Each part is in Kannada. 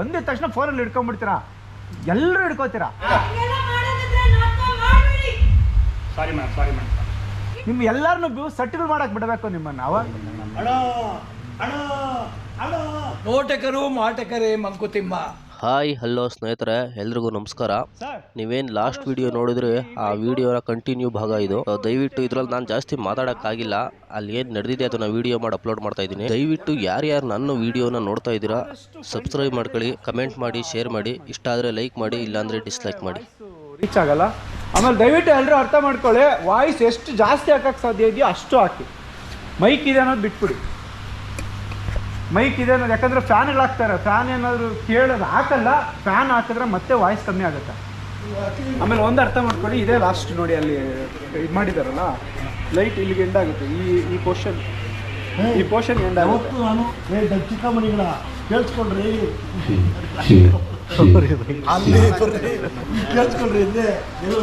ಬಂದಿದ ತಕ್ಷಣ ಫೋನಲ್ಲಿ ಹಿಡ್ಕೊಂಡ್ಬಿಡ್ತೀರಾ? ಎಲ್ಲರೂ ಹಿಡ್ಕೋತೀರಾ? ಸಾರಿ ಮೇಡಮ್ ಸಾರಿ ಮೇಡಮ್ ನಿಮ್ ಎಲ್ಲಾರನ್ನೂ ಸಟ್ಟಿಲ್ ಮಾಡಕ್ ಬಿಡಬೇಕು ನಿಮ್ಮನ್ನ ಅವಾಗ ನೋಟಕರು ಮಾಟಕರೇ ಮಂಕುತಿಮ್ಮ ಹಾಯ್ ಹಲೋ ಸ್ನೇಹಿತರೆ ಎಲ್ರಿಗೂ ನಮಸ್ಕಾರ. ನೀವೇನ್ ಲಾಸ್ಟ್ ವಿಡಿಯೋ ನೋಡಿದ್ರೆ ಆ ವಿಡಿಯೋನ ಕಂಟಿನ್ಯೂ ಭಾಗ ಇದು. ದಯವಿಟ್ಟು ಇದ್ರಲ್ಲಿ ನಾನು ಜಾಸ್ತಿ ಮಾತಾಡೋಕ್ಕಾಗಿಲ್ಲ. ಅಲ್ಲಿ ಏನು ನಡೆದಿದೆ ಅದನ್ನ ವಿಡಿಯೋ ಮಾಡಿ ಅಪ್ಲೋಡ್ ಮಾಡ್ತಾ ಇದ್ದೀನಿ. ದಯವಿಟ್ಟು ಯಾರ್ಯಾರು ನನ್ನ ವಿಡಿಯೋನ ನೋಡ್ತಾ ಇದ್ದೀರಾ ಸಬ್ಸ್ಕ್ರೈಬ್ ಮಾಡ್ಕೊಳ್ಳಿ ಕಮೆಂಟ್ ಮಾಡಿ ಶೇರ್ ಮಾಡಿ. ಇಷ್ಟ ಆದರೆ ಲೈಕ್ ಮಾಡಿ ಇಲ್ಲಾಂದರೆ ಡಿಸ್ಲೈಕ್ ಮಾಡಿ. ರೀಚ್ ಆಗಲ್ಲ. ಆಮೇಲೆ ದಯವಿಟ್ಟು ಎಲ್ಲರೂ ಅರ್ಥ ಮಾಡ್ಕೊಳ್ಳಿ. ವಾಯ್ಸ್ ಎಷ್ಟು ಜಾಸ್ತಿ ಹಾಕಕ್ಕೆ ಸಾಧ್ಯ ಇದೆಯೋ ಅಷ್ಟು ಹಾಕಿ. ಮೈಕ್ ಇದೆ ಅನ್ನೋದು ಬಿಟ್ಬಿಡಿ. ಮೈಕ್ ಇದೆ ಅನ್ನೋದು ಯಾಕಂದ್ರೆ ಫ್ಯಾನ್ಗಳು ಹಾಕ್ತಾರೆ ಫ್ಯಾನ್ ಏನಾದರೂ ಕೇಳೋದು ಹಾಕಲ್ಲ ಫ್ಯಾನ್ ಹಾಕಿದ್ರೆ ಮತ್ತೆ ವಾಯ್ಸ್ ಕಮ್ಮಿ ಆಗುತ್ತೆ ಆಮೇಲೆ ಒಂದು ಅರ್ಥ ಮಾಡ್ಕೊಳ್ಳಿ ಇದೇ ಲಾಸ್ಟ್ ನೋಡಿ ಅಲ್ಲಿ ಇದು ಮಾಡಿದಾರಲ್ಲ ಲೈಟ್ ಇಲ್ಲಿಗೆ ಎಂಡ್ ಆಗುತ್ತೆ ಈ ಈ ಪೋರ್ಷನ್ ಈ ಪೋರ್ಷನ್ ಎಂಡ್ ಆಗುತ್ತೆ ಯಾವತ್ತೂ ನಾನು ಚಿಕ್ಕ ಮಣಿಗಳ ಕೇಳಿಸ್ಕೊಳ್ರಿ ಅಲ್ಲಿ ಕೇಳಿಸ್ಕೊಂಡ್ರಿ ಇಲ್ಲೇ ಎಲ್ಲೋ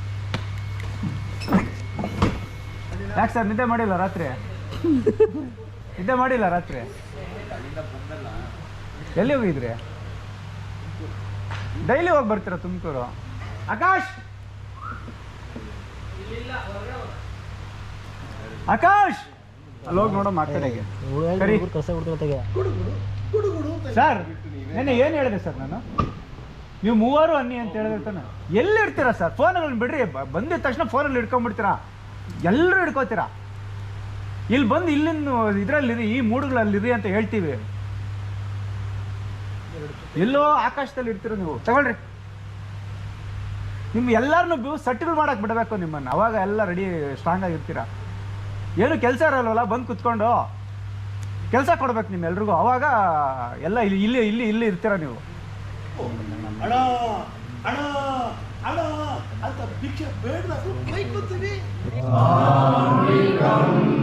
ಯಾಕೆ ಸರ್ ನಿದ್ದೆ ಮಾಡಿಲ್ಲ ರಾತ್ರಿ? ನಿದ್ದೆ ಮಾಡಿಲ್ಲ ರಾತ್ರಿ? ಎಲ್ಲಿ ಹೋಗಿದ್ರಿ? ಡೈಲಿ ಹೋಗಿ ಬರ್ತೀರಾ ತುಮಕೂರು? ಆಕಾಶ್! ಆಕಾಶ್! ಅಲ್ಲಿ ಹೋಗಿ ನೋಡೋ ಮಾತಾಡಿಗೆ ಸರಿ. ನೆನ್ನೆ ಏನು ಹೇಳಿದೆ ಸರ್ ನಾನು? ನೀವು ಮೂವರು ಅನ್ನಿ ಅಂತ ಹೇಳಿದ್ರೆ ತಾನೆ. ಎಲ್ಲಿ ಇಡ್ತೀರಾ ಸರ್? ಫೋನ್ಗಳನ್ನ ಬಿಡ್ರಿ. ಬಂದಿದ ತಕ್ಷಣ ಫೋನಲ್ಲಿ ಹಿಡ್ಕೊಂಡ್ಬಿಡ್ತೀರಾ? ಎಲ್ಲರೂ ಹಿಡ್ಕೋತೀರ? ಇಲ್ಲಿ ಬಂದು ಇಲ್ಲಿನ ಇದರಲ್ಲಿರಿ ಈ ಮೂಡುಗಳಲ್ಲಿರಿ ಅಂತ ಹೇಳ್ತೀವಿ. ಎಲ್ಲೋ ಆಕಾಶದಲ್ಲಿ ಇಡ್ತೀರ ನೀವು? ತಗೊಳ್ರಿ. ನಿಮ್ ಎಲ್ಲರನ್ನೂ ಸಟ್ಟಿಲ್ ಮಾಡಕ್ ಬಿಡಬೇಕು ನಿಮ್ಮನ್ನ. ಅವಾಗ ಎಲ್ಲ ರೆಡಿ ಸ್ಟ್ರಾಂಗ್ ಆಗಿರ್ತೀರ? ಏನು ಕೆಲಸ ಇರಲ್ವಲ್ಲ, ಬಂದು ಕುತ್ಕೊಂಡು? ಕೆಲಸ ಕೊಡ್ಬೇಕು ನಿಮ್ಮೆಲ್ರಿಗೂ. ಅವಾಗ ಎಲ್ಲ ಇಲ್ಲಿ ಇಲ್ಲಿ ಇಲ್ಲಿ ಇಲ್ಲಿ ಇರ್ತೀರಾ ನೀವು? ಹಣ ಹಣ ಅಂತ ಭಿಕ್ಷೆ ಬೇಡ ಬೈಕೋತೀವಿ ಮಾಡೋದು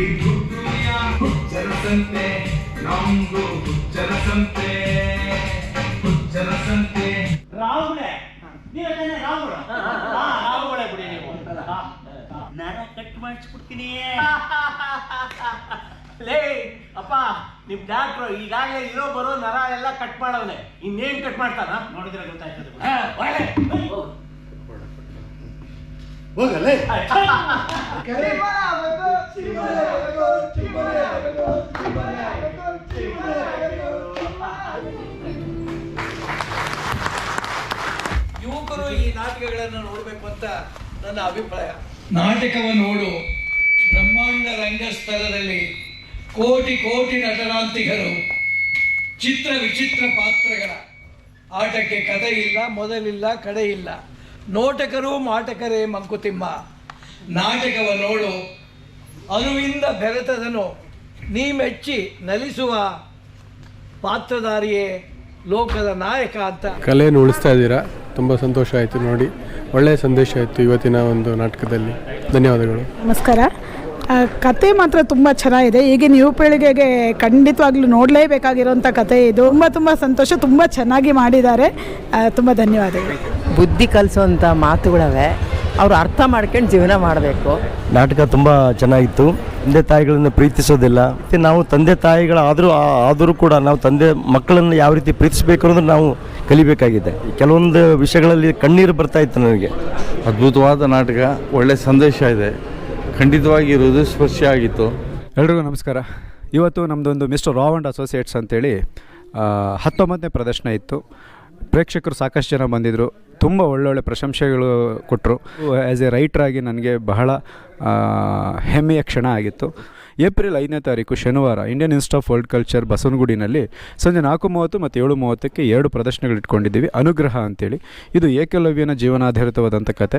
ಈ ದುಡ್ಡಿಯ ಹುಚ್ಚರಸಂತೆ ನಮ್ದು ಹುಚ್ಚರಸಂತೆ ಹುಚ್ಚರಸಂತೆ. ರಾಹುಲೇ ನೀವೇ ರಾಹುಲ? ರಾಹುಗಳೇ ಬಿಡಿ ನೀವು. ನರ ಕಟ್ ಮಾಡಿಸ್ಬಿಡ್ತೀನಿ. ಲೇ ಅಪ್ಪ ನಿಮ್ ಡಾಕ್ಟ್ರು ಈಗಾಗಲೇ ಇರೋ ಬರೋ ನರ ಎಲ್ಲ ಕಟ್ ಮಾಡವ್ನೆ. ಇನ್ನೇನ್ ಕಟ್ ಮಾಡ್ತಾನ? ನೋಡಿದ್ರೆ ಗೊತ್ತಾಯ್ತದೆ. ಯುವಕರು ಈ ನಾಟಕಗಳನ್ನು ನೋಡಬೇಕು ಅಂತ ನನ್ನ ಅಭಿಪ್ರಾಯ. ನಾಟಕವನ್ನು ನೋಡು. ಬ್ರಹ್ಮಾಂಡ ರಂಗಸ್ಥಳದಲ್ಲಿ ಕೋಟಿ ಕೋಟಿ ನಟನಾಂತಿಗರು ಚಿತ್ರ ವಿಚಿತ್ರ ಪಾತ್ರಗಳ. ಆಟಕ್ಕೆ ಕಥೆ ಇಲ್ಲ ಮೊದಲಿಲ್ಲ ಕಡೆ ಇಲ್ಲ. ನೋಟಕರು ಮಾಟಕರೇ ಮಂಕುತಿಮ್ಮ. ನಾಟಕವ ನೋಡು ಅನುವಿಂದ ಬೆರೆತದನು. ನೀ ಮೆಚ್ಚಿ ನಲಿಸುವ ಪಾತ್ರಧಾರಿಯೇ ಲೋಕದ ನಾಯಕ ಅಂತ. ಕಲೆಯನ್ನು ಉಳಿಸ್ತಾ ಇದ್ದೀರಾ? ತುಂಬ ಸಂತೋಷ ಆಯಿತು ನೋಡಿ. ಒಳ್ಳೆಯ ಸಂದೇಶ ಆಯಿತು ಇವತ್ತಿನ ಒಂದು ನಾಟಕದಲ್ಲಿ. ಧನ್ಯವಾದಗಳು. ನಮಸ್ಕಾರ. ಕತೆ ಮಾತ್ರ ತುಂಬ ಚೆನ್ನಾಗಿದೆ. ಈಗಿನ ಯುವ ಪೀಳಿಗೆಗೆ ಖಂಡಿತವಾಗ್ಲೂ ನೋಡಲೇಬೇಕಾಗಿರೋಂಥ ಕತೆ ಇದು. ತುಂಬ ತುಂಬ ಸಂತೋಷ ತುಂಬ ಚೆನ್ನಾಗಿ ಮಾಡಿದ್ದಾರೆ. ತುಂಬ ಧನ್ಯವಾದಗಳು. ಬುದ್ಧಿ ಕಲಿಸುವಂಥ ಮಾತುಗಳವೆ. ಅವರು ಅರ್ಥ ಮಾಡ್ಕೊಂಡು ಜೀವನ ಮಾಡಬೇಕು. ನಾಟಕ ತುಂಬ ಚೆನ್ನಾಗಿತ್ತು. ತಂದೆ ತಾಯಿಗಳನ್ನು ಪ್ರೀತಿಸೋದಿಲ್ಲ. ಮತ್ತು ನಾವು ತಂದೆ ತಾಯಿಗಳಾದರೂ ಆದರೂ ಕೂಡ ನಾವು ತಂದೆ ಮಕ್ಕಳನ್ನು ಯಾವ ರೀತಿ ಪ್ರೀತಿಸಬೇಕು ಅನ್ನೋದು ನಾವು ಕಲಿಬೇಕಾಗಿದೆ. ಕೆಲವೊಂದು ವಿಷಯಗಳಲ್ಲಿ ಕಣ್ಣೀರು ಬರ್ತಾ ಇತ್ತು ನನಗೆ. ಅದ್ಭುತವಾದ ನಾಟಕ. ಒಳ್ಳೆ ಸಂದೇಶ ಇದೆ. ಖಂಡಿತವಾಗಿ ಹೃದಯ ಸ್ಪರ್ಶಿ ಆಗಿತ್ತು ಎಲ್ರಿಗೂ ನಮಸ್ಕಾರ. ಇವತ್ತು ನಮ್ಮದೊಂದು ಮಿಸ್ಟರ್ ರಾವ್ ಆ್ಯಂಡ್ ಅಸೋಸಿಯೇಟ್ಸ್ ಅಂತೇಳಿ ಹತ್ತೊಂಬತ್ತನೇ ಪ್ರದರ್ಶನ ಇತ್ತು. ಪ್ರೇಕ್ಷಕರು ಸಾಕಷ್ಟು ಜನ ಬಂದಿದ್ದರು ತುಂಬ ಒಳ್ಳೊಳ್ಳೆ ಪ್ರಶಂಸೆಗಳು ಕೊಟ್ಟರು ಆ್ಯಸ್ ಎ ರೈಟ್ರಾಗಿ ನನಗೆ ಬಹಳ ಹೆಮ್ಮೆಯ ಕ್ಷಣ ಆಗಿತ್ತು. ಏಪ್ರಿಲ್ ಐದನೇ ತಾರೀಕು ಶನಿವಾರ Indian Institute of World Culture ಬಸವನಗುಡಿನಲ್ಲಿ ಸಂಜೆ ನಾಲ್ಕು ಮೂವತ್ತು ಮತ್ತು ಏಳು ಮೂವತ್ತಕ್ಕೆ ಎರಡು ಪ್ರದರ್ಶನಗಳು ಇಟ್ಕೊಂಡಿದ್ದೀವಿ. ಅನುಗ್ರಹ ಅಂತೇಳಿ. ಇದು ಏಕಲವ್ಯನ ಜೀವನಾಧಾರಿತವಾದಂಥ ಕತೆ.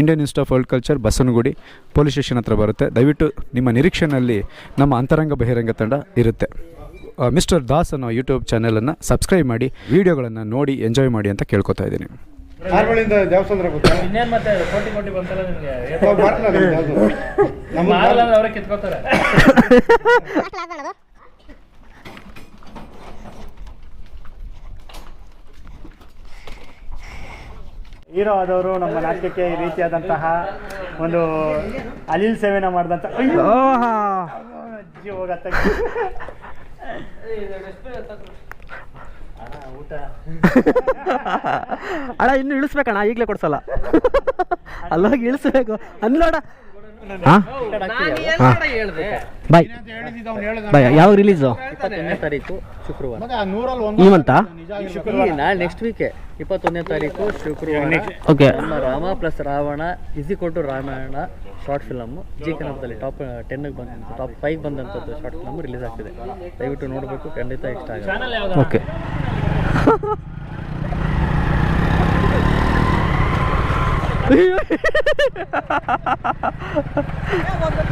Indian Institute of World Culture Basavanagudi police station ಹತ್ರ ಬರುತ್ತೆ. ದಯವಿಟ್ಟು ನಿಮ್ಮ ನಿರೀಕ್ಷೆಯಲ್ಲಿ ನಮ್ಮ ಅಂತರಂಗ ಬಹಿರಂಗ ತಂಡ ಇರುತ್ತೆ. ಮಿಸ್ಟರ್ ದಾಸ್ ಅನ್ನೋ ಯೂಟ್ಯೂಬ್ ಚಾನಲನ್ನು ಸಬ್ಸ್ಕ್ರೈಬ್ ಮಾಡಿ ವಿಡಿಯೋಗಳನ್ನು ನೋಡಿ ಎಂಜಾಯ್ ಮಾಡಿ ಅಂತ ಕೇಳ್ಕೊತಾ ಇದ್ದೀನಿ. ಆರ್ಮಳಿಂದ ದೇವಸ್ಥಾನ ಗೊತ್ತಾ? ಇನ್ನೇನ್ ಮತ್ತೆ ಕೋಟಿ ಕೋಟಿ ಬಂತಲ್ಲ ನಿಮ್ಗೆ? ಮಾರಲ್ಲ ಅವರೇ ಕಿತ್ಕೋತಾರೆ. ಹೀರೋ ಆದವರು ನಮ್ಮ ನಾಟಕಕ್ಕೆ ಈ ರೀತಿಯಾದಂತಹ ಒಂದು ಅಲಿಲ್ ಸೇವೆನ ಮಾಡಿದಂಥ ಅಜ್ಜಿ ಹೋಗತ್ತ. ಅಣ್ಣ ಇನ್ನು ಇಳಿಸ್ಬೇಕಣ್ಣ ಈಗಲೇ ಕೊಡ್ಸಲ್ಲ. ಅಲ್ಲೋಗಿ ಇಳಿಸ್ಬೇಕು. ಅನ್ಲೋಡ ಬಾಯ್. ಬಾಯ್ ಯಾವಾಗ ರಿಲೀಸು ಇಪ್ಪತ್ತೊಂದನೇ ತಾರೀಕು ಶುಕ್ರವಾರ. ಈ ಮಂತ ನಾಳೆ ನೆಕ್ಸ್ಟ್ ವೀಕೆ ಇಪ್ಪತ್ತೊಂದನೇ ತಾರೀಕು ಶುಕ್ರವಾರ. ಓಕೆ ನಮ್ಮ ರಾಮ ಪ್ಲಸ್ ರಾವಣ ಇಸಿ ಕೊಟ್ಟು ರಾಮಾಯಣ ಶಾರ್ಟ್ ಫಿಲಮ್ ಜಿ ಕನ್ನಡದಲ್ಲಿ ಟಾಪ್ ಟೆನ್ಗೆ ಬಂದಂಥ ಟಾಪ್ ಫೈವ್ ಬಂದಂಥದ್ದು ಶಾರ್ಟ್ ಫಿಲಮ್ ರಿಲೀಸ್ ಆಗ್ತಿದೆ. ದಯವಿಟ್ಟು ನೋಡಬೇಕು ಖಂಡಿತ ಇಷ್ಟ ಆಗುತ್ತೆ. ಓಕೆ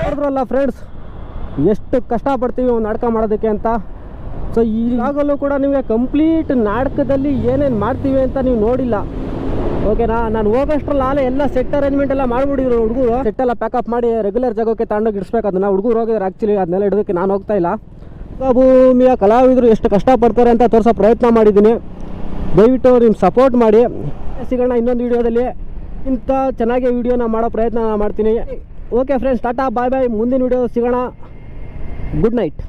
ನೋಡಿದ್ರಲ್ಲ ಫ್ರೆಂಡ್ಸ್ ಎಷ್ಟು ಕಷ್ಟಪಡ್ತೀವಿ ಒಂದು ನಾಟಕ ಮಾಡೋದಕ್ಕೆ ಅಂತ. ಸೊ ಈಗಾಗಲೂ ಕೂಡ ನಿಮಗೆ ಕಂಪ್ಲೀಟ್ ನಾಟಕದಲ್ಲಿ ಏನೇನು ಮಾಡ್ತೀವಿ ಅಂತ ನೀವು ನೋಡಿಲ್ಲ. ಓಕೆನಾ ನಾನು ಹೋಗೋಷ್ಟ್ರಲ್ಲಿ ಆಲೆ ಎಲ್ಲ ಸೆಟ್ ಅರೇಂಜ್ಮೆಂಟ್ ಎಲ್ಲ ಮಾಡ್ಬಿಟ್ಟಿದ್ರು ಹುಡುಗರು. ಸೆಟ್ ಎಲ್ಲ ಪ್ಯಾಕಪ್ ಮಾಡಿ ರೆಗ್ಯುಲರ್ ಜಾಗಕ್ಕೆ ತಗೊಂಡೋಗಿ ಇಡಿಸ್ಬೇಕು ಅದನ್ನ. ಹುಡುಗರು ಹೋಗಿದ್ರೆ ಆ್ಯಕ್ಚುಲಿ ಅದನ್ನೆಲ್ಲ ಹಿಡೋದಕ್ಕೆ ನಾನು ಹೋಗ್ತಾ ಇಲ್ಲ. ಭೂಮಿಯ ಕಲಾವಿದರು ಎಷ್ಟು ಕಷ್ಟಪಡ್ತಾರೆ ಅಂತ ತೋರಿಸೋ ಪ್ರಯತ್ನ ಮಾಡಿದ್ದೀನಿ. ದಯವಿಟ್ಟು ನಿಮ್ಮ ಸಪೋರ್ಟ್ ಮಾಡಿ. ಸಿಗೋಣ ಇನ್ನೊಂದು ವಿಡಿಯೋದಲ್ಲಿ ಇಂಥ ಚೆನ್ನಾಗಿ ವಿಡಿಯೋನ ಮಾಡೋ ಪ್ರಯತ್ನ ನಾನು ಮಾಡ್ತೀನಿ. Okay friends tata bye bye ಮುಂದಿನ ವೀಡಿಯೋ ಸಿಗೋಣ. Good night